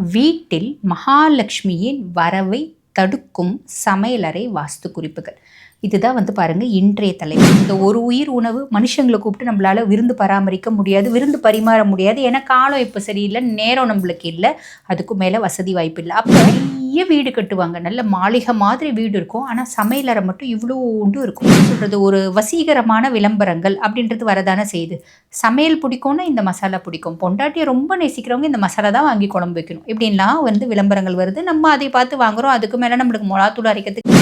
வீட்டில் மகாலட்சுமியின் வரவை தடுக்கும் சமையலறை வாஸ்து குறிப்புகள் இதுதான் வந்து பாருங்க இன்றைய தலைப்பு. இந்த ஒரு உயிர் உணவு மனுஷங்களை கூப்பிட்டு நம்மளால விருந்து பராமரிக்க முடியாது விருந்து பரிமாற முடியாது. ஏன்னா காலம் இப்போ சரியில்லை நேரம் நம்மளுக்கு இல்லை. அதுக்கும் மேலே வசதி வாய்ப்பு இல்லை. அப்போ பெரிய வீடு கட்டுவாங்க. நல்ல மாளிகை மாதிரி வீடு இருக்கும். ஆனால் சமையலறை மட்டும் இவ்வளோ உண்டு இருக்கும். சொல்கிறது ஒரு வசீகரமான விளம்பரங்கள் அப்படின்றது வரதானே செய்யுது. சமையல் பிடிக்கும்னா இந்த மசாலா பிடிக்கும். பொண்டாட்டியை ரொம்ப நேசிக்கிறவங்க இந்த மசாலா தான் வாங்கி குழம்பு வைக்கணும். இப்படின்லாம் வந்து விளம்பரங்கள் வருது. நம்ம அதை பார்த்து வாங்குறோம். அதுக்கு மேலே நம்மளுக்கு மிளகாத்தூள் அரைக்கிறதுக்கு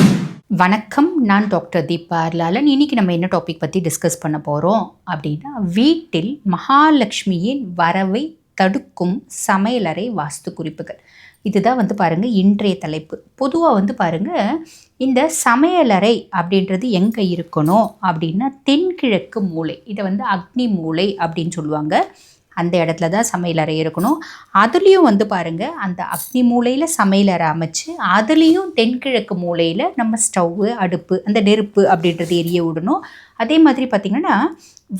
வணக்கம். நான் டாக்டர் தீபா அர்லாலன். இன்னைக்கு நம்ம என்ன டாபிக் பற்றி டிஸ்கஸ் பண்ண போகிறோம் அப்படின்னா வீட்டில் மகாலட்சுமியின் வரவை தடுக்கும் சமையலறை வாஸ்து குறிப்புகள். இதுதான் வந்து பாருங்கள் இன்றைய தலைப்பு. பொதுவாக வந்து பாருங்கள் இந்த சமையலறை அப்படின்றது எங்கே இருக்கணும் அப்படின்னா தென்கிழக்கு மூலை இதை வந்து அக்னி மூலை அப்படின்னு சொல்லுவாங்க. அந்த இடத்துல தான் சமையலறை இருக்கணும். அதுலேயும் வந்து பாருங்கள் அந்த அக்னி மூலையில் சமையலறை அமைச்சு அதுலேயும் தென்கிழக்கு மூலையில் நம்ம ஸ்டவ்வு அடுப்பு அந்த நெருப்பு அப்படின்றது எரிய விடணும். அதே மாதிரி பார்த்திங்கன்னா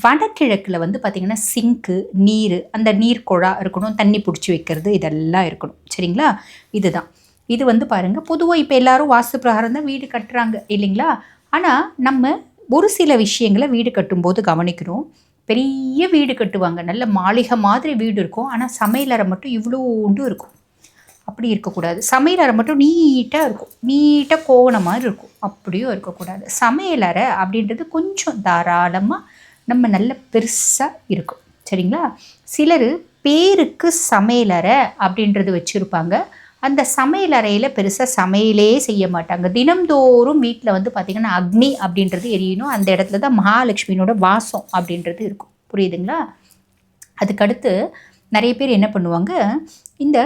வடகிழக்கில் வந்து பார்த்திங்கன்னா சிங்க்கு நீர் அந்த நீர் குழா இருக்கணும் தண்ணி பிடிச்சி வைக்கிறது இதெல்லாம் இருக்கணும். சரிங்களா? இதுதான். இது வந்து பாருங்கள் பொதுவாக இப்போ எல்லாரும் வாஸ்து பிரகாரம் தான் வீடு கட்டுறாங்க இல்லைங்களா? ஆனால் நம்ம ஒரு சில விஷயங்களை வீடு கட்டும்போது கவனிக்கிறோம். பெரிய வீடு கட்டுவாங்க. நல்ல மாளிகை மாதிரி வீடு இருக்கும். ஆனால் சமையலறை மட்டும் இவ்வளோ உண்டு இருக்கும். அப்படி இருக்கக்கூடாது. சமையலறை மட்டும் நீட்டாக இருக்கும். நீட்டாக கோவண மாதிரி இருக்கும். அப்படியும் இருக்கக்கூடாது. சமையலறை அப்படின்றது கொஞ்சம் தாராளமாக நம்ம நல்ல பெருசாக இருக்கும். சரிங்களா? சிலர் பேருக்கு சமையலறை அப்படின்றது வச்சுருப்பாங்க. அந்த சமையல் அறையில் பெருசாக சமையலே செய்ய மாட்டாங்க. தினம்தோறும் வீட்டில் வந்து பார்த்திங்கன்னா அக்னி அப்படின்றது எரியணும். அந்த இடத்துல தான் மகாலட்சுமியினோட வாசம் அப்படின்றது இருக்கும். புரியுதுங்களா? அதுக்கடுத்து நிறைய பேர் என்ன பண்ணுவாங்க இந்த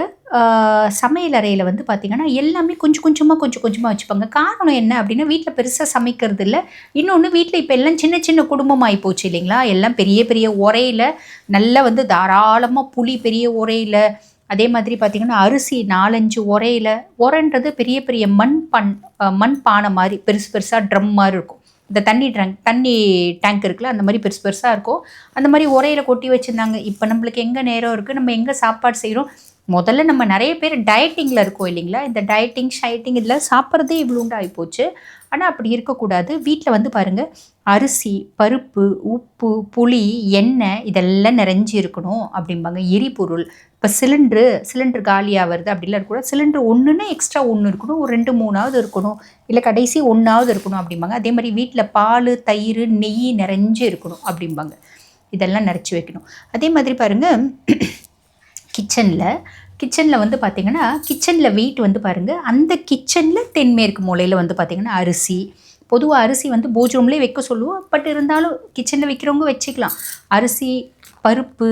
சமையல் அறையில் வந்து பார்த்திங்கன்னா எல்லாமே கொஞ்சம் கொஞ்சமாக கொஞ்சம் கொஞ்சமாக வச்சுப்பாங்க. காரணம் என்ன அப்படின்னா வீட்டில் பெருசாக சமைக்கிறது இல்லை. இன்னொன்று வீட்டில் இப்போ எல்லாம் சின்ன சின்ன குடும்பமாகி போச்சு இல்லைங்களா? எல்லாம் பெரிய பெரிய உரையில் நல்லா வந்து தாராளமாக புளி பெரிய உரையில் அதே மாதிரி பார்த்திங்கன்னா அரிசி நாலஞ்சு உரையில் உரன்றது பெரிய பெரிய மண் பண் மண் பானை மாதிரி பெருசு பெருசாக ட்ரம் மாதிரி இருக்கும். இந்த தண்ணி ட்ரங்க் தண்ணி டேங்க் இருக்குல்ல அந்த மாதிரி பெருசு பெருசாக இருக்கும். அந்த மாதிரி உரையில் கொட்டி வச்சுருந்தாங்க. இப்போ நம்மளுக்கு எங்கே நேரம் இருக்குது நம்ம எங்கே சாப்பாடு செய்கிறோம் முதல்ல நம்ம நிறைய பேர் டயட்டிங்கில் இருக்கோம் இல்லைங்களா? இந்த டயட்டிங் ஷைட்டிங் இதில் சாப்பிட்றதே இவ்வளோண்டு ஆகிப்போச்சு ஆனால் அப்படி இருக்கக்கூடாது. வீட்டில் வந்து பாருங்கள் அரிசி பருப்பு உப்பு புளி எண்ணெய் இதெல்லாம் நிறைஞ்சி இருக்கணும் அப்படிம்பாங்க. எரிபொருள். இப்போ சிலிண்ட்ரு சிலிண்ட்ரு காலியாக வருது அப்படிலாம் இருக்கக்கூடாது. சிலிண்டர் ஒன்றுன்னா எக்ஸ்ட்ரா ஒன்று இருக்கணும். ஒரு ரெண்டு மூணாவது இருக்கணும். இல்லை கடைசி ஒன்றாவது இருக்கணும் அப்படிம்பாங்க. அதே மாதிரி வீட்டில் பால் தயிர் நெய் நிறைஞ்சு இருக்கணும் அப்படிம்பாங்க. இதெல்லாம் நிறச்சி வைக்கணும். அதே மாதிரி பாருங்கள் கிச்சனில் கிச்சனில் வந்து பார்த்திங்கன்னா கிச்சனில் வெயிட் வந்து பாருங்கள் அந்த கிச்சனில் தென்மேற்கு மூலையில் வந்து பார்த்திங்கன்னா அரிசி. பொதுவாக அரிசி வந்து பூஜ் ரூம்லேயே வைக்க சொல்லுவோம். பட் இருந்தாலும் கிச்சனில் வைக்கிறவங்க வச்சுக்கலாம். அரிசி பருப்பு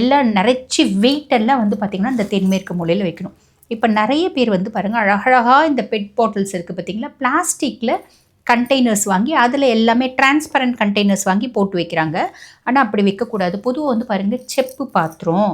எல்லாம் நிறைச்சி வெயிட்டெல்லாம் வந்து பார்த்திங்கன்னா இந்த தென்மேற்கு மூலையில் வைக்கணும். இப்போ நிறைய பேர் வந்து பாருங்கள் அழகழகாக இந்த பெட் பாட்டில்ஸ் இருக்குது பார்த்திங்களா பிளாஸ்டிக்கில் கண்டெய்னர்ஸ் வாங்கி அதில் எல்லாமே டிரான்ஸ்பரண்ட் கண்டெய்னர்ஸ் வாங்கி போட்டு வைக்கிறாங்க. ஆனால் அப்படி வைக்கக்கூடாது. பொதுவாக வந்து பாருங்கள் செப்பு பாத்திரம்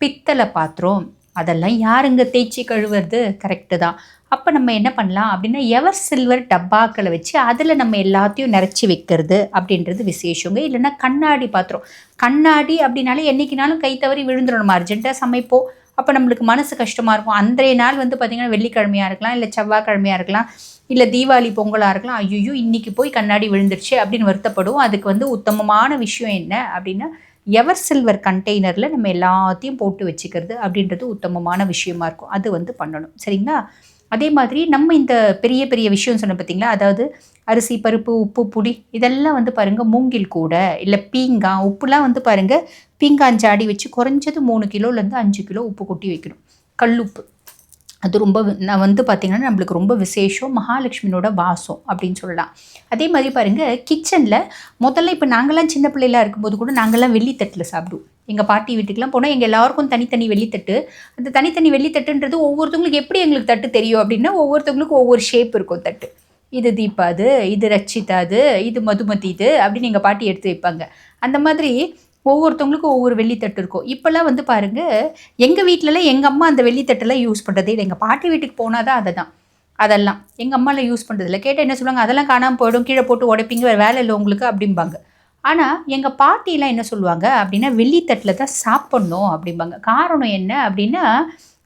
பித்தளை பாத்திரம் அதெல்லாம் யாருங்க தேய்ச்சி கழுவுறது? கரெக்டு தான். அப்போ நம்ம என்ன பண்ணலாம் அப்படின்னா எவர் சில்வர் டப்பாக்களை வச்சு அதில் நம்ம எல்லாத்தையும் நிறச்சி வைக்கிறது அப்படின்றது விசேஷங்க. இல்லைன்னா கண்ணாடி பாத்திரம். கண்ணாடி அப்படின்னாலே என்றைக்கினாலும் கை தவறி விழுந்துடும் நம்ம அர்ஜென்ட்டாக சமைப்போம். அப்போ நம்மளுக்கு மனசு கஷ்டமாக இருக்கும். அன்றைய நாள் வந்து பார்த்திங்கன்னா வெள்ளிக்கிழமையாக இருக்கலாம் இல்லை செவ்வாய்க்கிழமையாக இருக்கலாம் இல்லை தீபாவளி பொங்கலாக இருக்கலாம். ஐயோ இன்றைக்கி போய் கண்ணாடி விழுந்துருச்சு அப்படின்னு வருத்தப்படுவோம். அதுக்கு வந்து உத்தமமான விஷயம் என்ன அப்படின்னா எவர் சில்வர் கண்டெய்னரில் நம்ம எல்லாத்தையும் போட்டு வச்சுக்கிறது அப்படின்றது உத்தமமான விஷயமா இருக்கும். அது வந்து பண்ணணும். சரிங்களா? அதே மாதிரி நம்ம இந்த பெரிய பெரிய விஷயம் சொன்ன பார்த்தீங்களா அதாவது அரிசி பருப்பு உப்பு புளி இதெல்லாம் வந்து பாருங்கள் மூங்கில் கூட இல்லை பீங்கான் உப்புலாம் வந்து பாருங்கள் பீங்கான் ஜாடி வச்சு குறைஞ்சது மூணு கிலோலேருந்து அஞ்சு கிலோ உப்பு கொட்டி வைக்கணும். கல்லுப்பு. அது ரொம்ப நான் வந்து பார்த்திங்கன்னா நம்மளுக்கு ரொம்ப விசேஷம் மகாலட்சுமியோட வாசம் அப்படின்னு சொல்லலாம். அதே மாதிரி பாருங்கள் கிச்சனில் முதல்ல இப்போ நாங்களாம் சின்ன பிள்ளைலாம் இருக்கும்போது கூட நாங்கள்லாம் வெள்ளித்தட்டில் சாப்பிடுவோம். எங்கள் பாட்டி வீட்டுக்கெலாம் போனால் எங்கள் எல்லாருக்கும் தனித்தனி வெள்ளித்தட்டு. அந்த தனித்தனி வெள்ளித்தட்டுன்றது ஒவ்வொருத்தவங்களுக்கு எப்படி எங்களுக்கு தட்டு தெரியும் அப்படின்னா ஒவ்வொருத்தவங்களுக்கும் ஒவ்வொரு ஷேப் இருக்கும் தட்டு. இது தீபா அது இது ரட்சிதா அது இது மதுமதி இது அப்படின்னு எங்கள் பாட்டி எடுத்து வைப்பாங்க. அந்த மாதிரி ஒவ்வொருத்தவங்களுக்கும் ஒவ்வொரு வெள்ளித்தட்டு இருக்கும். இப்போல்லாம் வந்து பாருங்கள் எங்கள் வீட்டிலலாம் எங்கள் அம்மா அந்த வெள்ளித்தட்டெல்லாம் யூஸ் பண்ணுறதே இல்லை. எங்கள் பாட்டி வீட்டுக்கு போனால் தான் அதை தான் அதெல்லாம். எங்கள் அம்மாலாம் யூஸ் பண்ணுறதில்ல கேட்டால் என்ன சொல்லுவாங்க? அதெல்லாம் காணாமல் போயிடும். கீழே போட்டு உடைப்பீங்க. வேறு வேலை இல்லை உங்களுக்கு அப்படிம்பாங்க. ஆனால் எங்கள் பாட்டிலாம் என்ன சொல்லுவாங்க அப்படின்னா வெள்ளித்தட்டில் தான் சாப்பிட்ணும் அப்படிம்பாங்க. காரணம் என்ன அப்படின்னா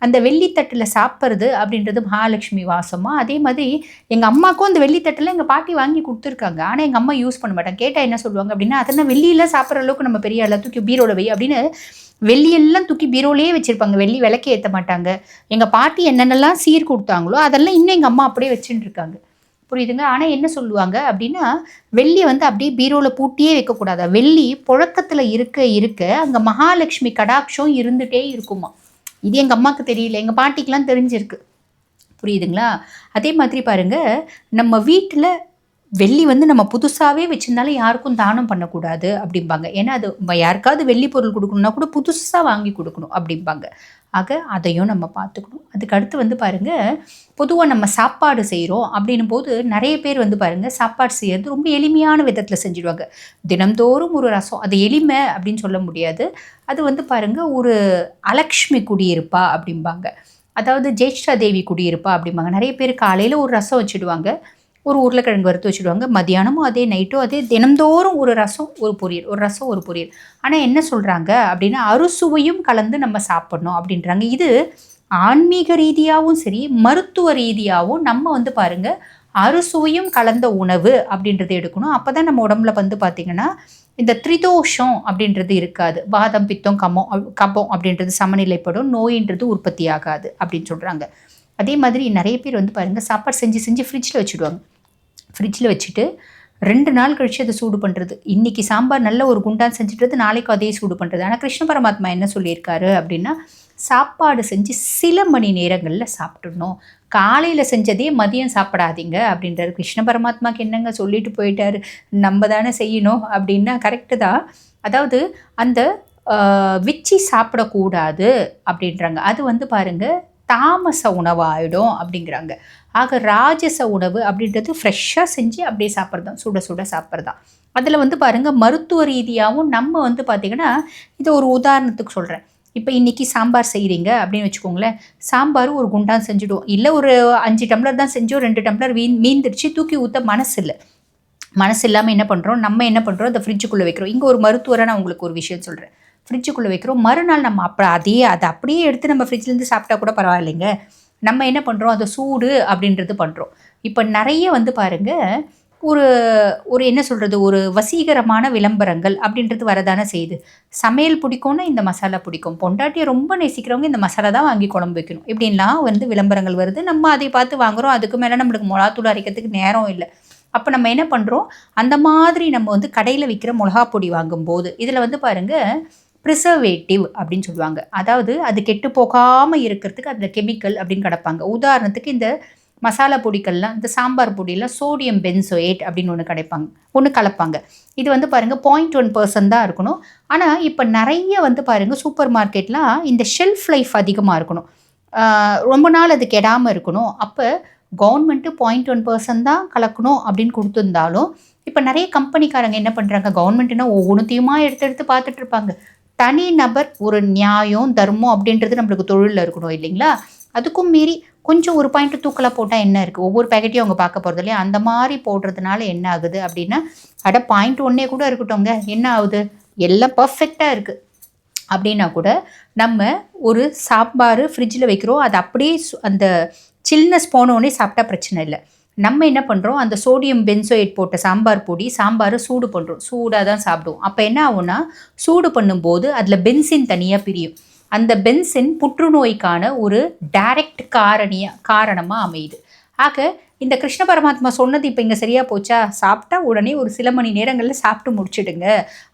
அந்த வெள்ளித்தட்டில் சாப்பிட்றது அப்படின்றது மகாலட்சுமி வாசமாக அதே மாதிரி எங்கள் அம்மாவுக்கும் அந்த வெள்ளித்தட்டில் எங்கள் பாட்டி வாங்கி கொடுத்துருக்காங்க. ஆனால் எங்கள் அம்மா யூஸ் பண்ண மாட்டாங்க. கேட்டால் என்ன சொல்லுவாங்க அப்படின்னா அதெல்லாம் வெள்ளியெல்லாம் சாப்பிட்ற அளவுக்கு நம்ம பெரிய ஆளாக தூக்கி பீரோவில் வை அப்படின்னு வெள்ளியெல்லாம் தூக்கி பீரோலேயே வச்சுருப்பாங்க. வெள்ளி விளக்கே ஏற்ற மாட்டாங்க. எங்கள் பாட்டி என்னென்னலாம் சீர் கொடுத்தாங்களோ அதெல்லாம் இன்னும் எங்கள் அம்மா அப்படியே வச்சுட்டு இருக்காங்க. புரியுதுங்க? ஆனால் என்ன சொல்லுவாங்க அப்படின்னா வெள்ளி வந்து அப்படியே பீரோவில் பூட்டியே வைக்கக்கூடாது. வெள்ளி புழக்கத்தில் இருக்க இருக்க அங்கே மகாலட்சுமி கடாட்சம் இருந்துகிட்டே இருக்குமா? இது எங்கள் அம்மாவுக்கு தெரியல எங்கள் பாட்டிக்கெலாம் தெரிஞ்சிருக்கு. புரியுதுங்களா? அதே மாதிரி பாருங்கள் நம்ம வீட்டில் வெள்ளி வந்து நம்ம புதுசாகவே வச்சுருந்தாலும் யாருக்கும் தானம் பண்ணக்கூடாது அப்படிம்பாங்க. ஏன்னா அது யாருக்காவது வெள்ளி பொருள் கொடுக்கணும்னா கூட புதுசாக வாங்கி கொடுக்கணும் அப்படிம்பாங்க. ஆக அதையும் நம்ம பார்த்துக்கணும். அதுக்கு அடுத்து வந்து பாருங்க பொதுவாக நம்ம சாப்பாடு செய்கிறோம் அப்படின்னும் போது நிறைய பேர் வந்து பாருங்கள் சாப்பாடு செய்கிறது ரொம்ப எளிமையான விதத்தில் செஞ்சுடுவாங்க. தினம்தோறும் ஒரு ரசம் அது எளிமை அப்படின்னு சொல்ல முடியாது. அது வந்து பாருங்க ஒரு அலக்ஷ்மி குடியிருப்பா அப்படிம்பாங்க. அதாவது ஜேஷ்டா தேவி குடியிருப்பா அப்படிம்பாங்க. நிறைய பேர் காலையில் ஒரு ரசம் வச்சுடுவாங்க. ஒரு உருளைக்கிழங்கு வறுத்து வச்சுடுவாங்க. மதியானமும் அதே நைட்டும் அதே தினம்தோறும் ஒரு ரசம் ஒரு பொரியல் ஒரு ரசம் ஒரு பொரியல். ஆனால் என்ன சொல்கிறாங்க அப்படின்னா அறுசுவையும் கலந்து நம்ம சாப்பிட்ணும் அப்படின்றாங்க. இது ஆன்மீக ரீதியாகவும் சரி மருத்துவ ரீதியாகவும் நம்ம வந்து பாருங்க அறுசுவையும் கலந்த உணவு அப்படின்றது எடுக்கணும். அப்போ தான் நம்ம உடம்புல வந்து பார்த்திங்கன்னா இந்த திரிதோஷம் அப்படின்றது இருக்காது. வாதம் பித்தம் கமம் கபம் அப்படின்றது சமநிலைப்படும். நோயின்றது உற்பத்தி ஆகாது அப்படின்னு சொல்கிறாங்க அதே மாதிரி நிறைய பேர் வந்து பாருங்கள் சாப்பாடு செஞ்சு செஞ்சு ஃப்ரிட்ஜில் வச்சுடுவாங்க. ஃப்ரிட்ஜில் வச்சுட்டு ரெண்டு நாள் கழிச்சு அதை சூடு பண்ணுறது இன்னைக்கு சாம்பார் நல்ல ஒரு குண்டான் செஞ்சுட்டு நாளைக்கு அதே சூடு பண்ணுறது ஆனால் கிருஷ்ண பரமாத்மா என்ன சொல்லியிருக்காரு அப்படின்னா சாப்பாடு செஞ்சு சில மணி நேரங்களில் சாப்பிட்டுடணும். காலையில் செஞ்சதே மதியம் சாப்பிடாதீங்க அப்படின்றாரு. கிருஷ்ண பரமாத்மாக்கு என்னங்க சொல்லிட்டு போயிட்டாரு? நம்ம தானே செய்யணும் அப்படின்னா கரெக்டு தான். அதாவது அந்த விச்சி சாப்பிடக்கூடாது அப்படின்றாங்க. அது வந்து பாருங்கள் தாமச உணவாயிடும் அப்படிங்கிறாங்க. ஆக ராஜச உணவு அப்படின்றது ஃப்ரெஷ்ஷாக செஞ்சு அப்படியே சாப்பிட்றதான் சுட சுட சாப்பிட்றதான் அதில் வந்து பாருங்கள் மருத்துவ ரீதியாகவும் நம்ம வந்து பார்த்திங்கன்னா இதை ஒரு உதாரணத்துக்கு சொல்கிறேன் இப்போ இன்றைக்கி சாம்பார் செய்கிறீங்க அப்படின்னு வச்சுக்கோங்களேன் சாம்பார் ஒரு குண்டான் செஞ்சுடுவோம் இல்லை ஒரு அஞ்சு டம்ளர் தான் செஞ்சோம் ரெண்டு டம்ளர் வீண் மீந்துருச்சு தூக்கி ஊற்ற மனசு இல்லை மனசு இல்லாமல் என்ன பண்ணுறோம் நம்ம என்ன பண்ணுறோம் அந்த ஃப்ரிட்ஜுக்குள்ளே வைக்கிறோம். இங்கே ஒரு மருத்துவரை நான் உங்களுக்கு ஒரு விஷயம் சொல்கிறேன் ஃப்ரிட்ஜுக்குள்ளே வைக்கிறோம். மறுநாள் நம்ம அப்போ அதே அதை அப்படியே எடுத்து நம்ம ஃப்ரிட்ஜ்லேருந்து சாப்பிட்டா கூட பரவாயில்லைங்க. நம்ம என்ன பண்ணுறோம் அதை சூடு அப்படின்றது பண்ணுறோம் இப்போ நிறைய வந்து பாருங்க ஒரு ஒரு என்ன சொல்கிறது ஒரு வசீகரமான விளம்பரங்கள் அப்படின்றது வரதானே செய்யுது. சமையல் பிடிக்கும்னா இந்த மசாலா பிடிக்கும். பொண்டாட்டியை ரொம்ப நேசிக்கிறவங்க இந்த மசாலா தான் வாங்கி குழம்பு வைக்கணும். இப்படின்லாம் வந்து விளம்பரங்கள் வருது. நம்ம அதை பார்த்து வாங்குறோம். அதுக்கு மேலே நம்மளுக்கு மிளகாத்தூள் அரைக்கிறதுக்கு நேரம் இல்லை. அப்போ நம்ம என்ன பண்ணுறோம் அந்த மாதிரி நம்ம வந்து கடையில் விற்கிற மிளகா பொடி வாங்கும்போது இதில் வந்து பாருங்க ப்ரிசர்வேட்டிவ் அப்படின்னு சொல்லுவாங்க. அதாவது அது கெட்டு போகாமல் இருக்கிறதுக்கு அதில் கெமிக்கல் அப்படின்னு கிடப்பாங்க. உதாரணத்துக்கு இந்த மசாலா பொடிகள்லாம் இந்த சாம்பார் பொடியெல்லாம் சோடியம் பென்சோயேட் அப்படின்னு ஒன்று கிடைப்பாங்க. ஒன்று கலப்பாங்க. இது வந்து பாருங்கள் பாயிண்ட் ஒன் பர்சன்ட் தான் இருக்கணும். ஆனால் இப்போ நிறைய வந்து பாருங்கள் சூப்பர் மார்க்கெட்லாம் இந்த ஷெல்ஃப் லைஃப் அதிகமாக இருக்கணும். ரொம்ப நாள் அது கெடாமல் இருக்கணும். அப்போ கவர்மெண்ட்டு பாயிண்ட் ஒன் பர்சன்ட் தான் கலக்கணும் அப்படின்னு கொடுத்துருந்தாலும் இப்போ நிறைய கம்பெனிக்காரங்க என்ன பண்ணுறாங்க கவர்மெண்ட்டுனா ஒவ்வொன்றுத்தையுமா எடுத்து எடுத்து பார்த்துட்ருப்பாங்க தனி நபர் ஒரு நியாயம் தர்மம் அப்படின்றது நம்மளுக்கு தொழிலில் இருக்கணும் இல்லைங்களா? அதுக்கும் மீறி கொஞ்சம் ஒரு பாயிண்ட் தூக்கலாக போட்டால் என்ன இருக்குது ஒவ்வொரு பேக்கெட்டையும் அவங்க பார்க்க போகிறது இல்லையா? அந்த மாதிரி போடுறதுனால என்ன ஆகுது அப்படின்னா அட பாயிண்ட் ஒன்னே கூட இருக்கட்டும்ங்க. என்ன ஆகுது? எல்லாம் பர்ஃபெக்டாக இருக்குது அப்படின்னா கூட நம்ம ஒரு சாம்பார் ஃப்ரிட்ஜில் வைக்கிறோம். அது அப்படியே அந்த சில்னஸ் போனோடனே சாப்பிட்டா பிரச்சனை இல்லை. நம்ம என்ன பண்ணுறோம் அந்த சோடியம் பென்சோயேட் போட்ட சாம்பார் பொடி சாம்பாரை சூடு பண்ணுறோம் சூடாக தான் சாப்பிடுவோம். அப்போ என்ன ஆகும்னா சூடு பண்ணும்போது அதில் பென்சின் தனியாக பிரியும். அந்த பென்சின் புற்றுநோய்க்கான ஒரு டைரக்ட் காரணியாக காரணமாக அமையுது. ஆக இந்த கிருஷ்ண பரமாத்மா சொன்னது இப்போ இங்கே சரியாக போச்சா? சாப்பிட்டா உடனே ஒரு சில மணி நேரங்களில் சாப்பிட்டு முடிச்சிடுங்க.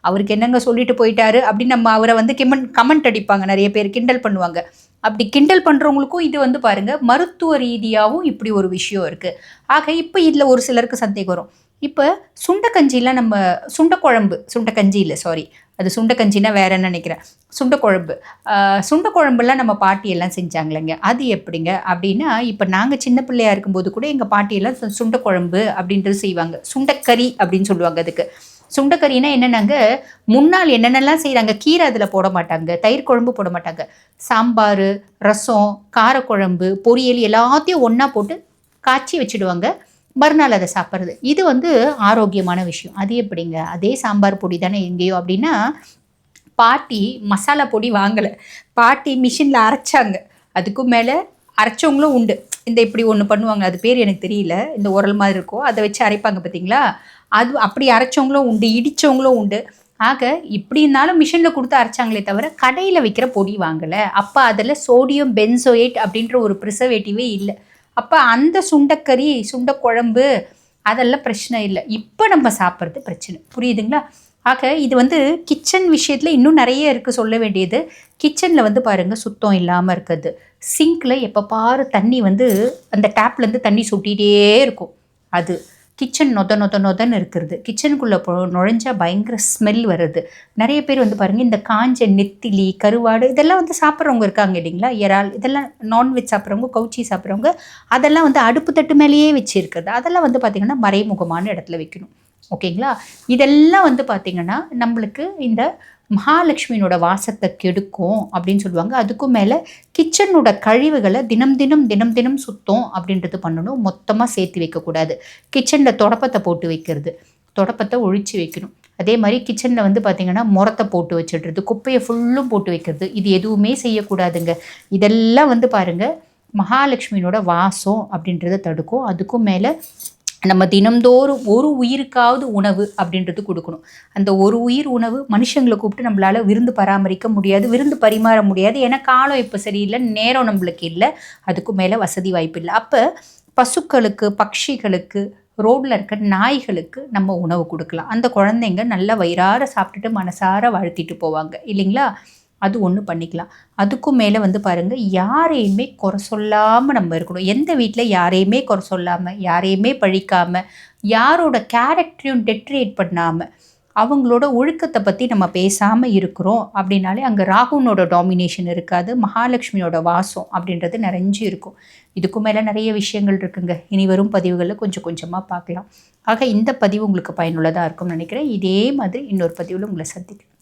அவருக்கு என்னங்க சொல்லிட்டு போயிட்டாரு? அப்படின்னு நம்ம அவரை வந்து கிமன் கமெண்ட் அடிப்பாங்க. நிறைய பேர் கிண்டல் பண்ணுவாங்க. அப்படி கிண்டல் பண்ணுறவங்களுக்கும் இது வந்து பாருங்க மருத்துவ ரீதியாகவும் இப்படி ஒரு விஷயம் இருக்குது ஆக இப்போ இதில் ஒரு சிலருக்கு சந்தேகம் வரும். இப்போ சுண்டைக்கஞ்சிலாம் நம்ம சுண்டைக்குழம்பு சுண்டைக்கஞ்சி இல்லை சாரி அது சுண்டைக்கஞ்சினா வேற என்ன நினைக்கிறேன்? சுண்டைக்குழம்பு. ஆஹ் சுண்டைக்குழம்புலாம் நம்ம பாட்டியெல்லாம் செஞ்சாங்களேங்க. அது எப்படிங்க? அப்படின்னா இப்போ நாங்கள் சின்ன பிள்ளையா இருக்கும்போது கூட எங்கள் பாட்டியெல்லாம் சு- சுண்டைக்குழம்பு அப்படின்றது செய்வாங்க. சுண்டைக்கறி அப்படின்னு சொல்லுவாங்க அதுக்கு. சுண்டக்கறினா என்னென்னாங்க? முன்னால் என்னென்னலாம் செய்கிறாங்க கீரை அதில் போட மாட்டாங்க. தயிர் குழம்பு போட மாட்டாங்க. சாம்பார் ரசம் காரக்குழம்பு பொரியல் எல்லாத்தையும் ஒன்றா போட்டு காய்ச்சி வச்சுடுவாங்க. மறுநாள் அதை சாப்பிட்றது. இது வந்து ஆரோக்கியமான விஷயம். அது எப்படிங்க? அதே சாம்பார் பொடி தானே எங்கேயோ அப்படின்னா பாட்டி மசாலா பொடி வாங்கலை. பாட்டி மிஷினில் அரைச்சாங்க. அதுக்கும் மேலே அரைச்சவங்களும் உண்டு. இந்த இப்படி ஒன்று பண்ணுவாங்க. அது பேர் எனக்கு தெரியல. இந்த உரல் மாதிரி இருக்கும் அதை வச்சு அரைப்பாங்க பார்த்தீங்களா? அது அப்படி அரைச்சவங்களும் உண்டு இடித்தவங்களும் உண்டு. ஆக இப்படி இருந்தாலும் மிஷினில் கொடுத்து அரைச்சாங்களே தவிர கடையில் விற்கிற பொடி வாங்கலை. அப்போ அதில் சோடியம் பென்சோயேட் அப்படின்ற ஒரு ப்ரிசர்வேட்டிவே இல்லை. அப்போ அந்த சுண்டக்கறி சுண்டக்குழம்பு அதெல்லாம் பிரச்சனை இல்லை. இப்போ நம்ம சாப்பிட்றது பிரச்சனை. புரியுதுங்களா? ஆக இது வந்து கிச்சன் விஷயத்தில் இன்னும் நிறைய இருக்குது சொல்ல வேண்டியது. கிச்சனில் வந்து பாருங்கள் சுத்தம் இல்லாமல் இருக்குது சிங்க்கில் எப்போ பாரு தண்ணி வந்து அந்த டேப்லேருந்து தண்ணி சுட்டிகிட்டே இருக்கும். அது கிச்சன் நொத நொத நொதன்னு இருக்கிறது. கிச்சனுக்குள்ளே போ நுழைஞ்சா பயங்கர ஸ்மெல் வருது. நிறைய பேர் வந்து பாருங்கள் இந்த காஞ்ச நெத்திலி கருவாடு இதெல்லாம் வந்து சாப்பிட்றவங்க இருக்காங்க இல்லைங்களா? இறால் இதெல்லாம் நான்வெஜ் சாப்பிட்றவங்க கவுச்சி சாப்பிட்றவங்க அதெல்லாம் வந்து அடுப்பு தட்டு மேலேயே வச்சுருக்கிறது. அதெல்லாம் வந்து பார்த்திங்கன்னா மறைமுகமான இடத்துல வைக்கணும். ஓகேங்களா? இதெல்லாம் வந்து பார்த்திங்கன்னா நம்மளுக்கு இந்த மகாலட்சுமியினோட வாசத்தை கெடுக்கும் அப்படின்னு சொல்லுவாங்க. அதுக்கும் மேலே கிச்சனோட கழிவுகளை தினம் தினம் தினம் தினம் சுத்தம் அப்படின்றது பண்ணணும். மொத்தமாக சேர்த்து வைக்கக்கூடாது. கிச்சனில் தொடப்பத்தை போட்டு வைக்கிறது. தொடப்பத்தை ஒழிச்சு வைக்கணும். அதே மாதிரி கிச்சனில் வந்து பார்த்திங்கன்னா முரத்தை போட்டு வச்சிடுறது. குப்பையை ஃபுல்லும் போட்டு வைக்கிறது. இது எதுவுமே செய்யக்கூடாதுங்க. இதெல்லாம் வந்து பாருங்கள் மகாலட்சுமியினோட வாசம் அப்படின்றத தடுக்கும். அதுக்கும் மேலே நம்ம தினம்தோறும் ஒரு உயிருக்காவது உணவு அப்படின்றது கொடுக்கணும். அந்த ஒரு உயிர் உணவு மனுஷங்களை கூப்பிட்டு நம்மளால் விருந்து பராமரிக்க முடியாது விருந்து பரிமாற முடியாது. ஏன்னா காலம் இப்போ சரியில்லை நேரம் நம்மளுக்கு இல்லை அதுக்கும் மேலே வசதி வாய்ப்பு இல்லை. அப்போ பசுக்களுக்கு பட்சிகளுக்கு ரோட்டில் இருக்க நாய்களுக்கு நம்ம உணவு கொடுக்கலாம். அந்த குழந்தைங்க நல்லா வயிறார சாப்பிட்டுட்டு மனசார வாழ்த்திட்டு போவாங்க. இல்லைங்களா? அது ஒன்று பண்ணிக்கலாம். அதுக்கும் மேலே வந்து பாருங்கள் யாரையுமே குறை சொல்லாமல் நம்ம இருக்கணும். எந்த வீட்டில் யாரையுமே குறை சொல்லாமல் யாரையுமே பழிக்காமல் யாரோட கேரக்டரையும் டெட்ரேட் பண்ணாமல் அவங்களோட ஒழுக்கத்தை பற்றி நம்ம பேசாமல் இருக்கிறோம் அப்படின்னாலே அங்கே ராகுனோட டாமினேஷன் இருக்காது மகாலட்சுமியோட வாசம் அப்படின்றது நிறைஞ்சு இருக்கும். இதுக்கு மேலே நிறைய விஷயங்கள் இருக்குங்க. இனி வரும் பதிவுகளில் கொஞ்சம் கொஞ்சமாக பார்க்கலாம். ஆக இந்த பதிவு உங்களுக்கு பயனுள்ளதாக இருக்கும்னு நினைக்கிறேன். இதே மாதிரி இன்னொரு பதிவில் உங்களை சந்திக்கிறேன்.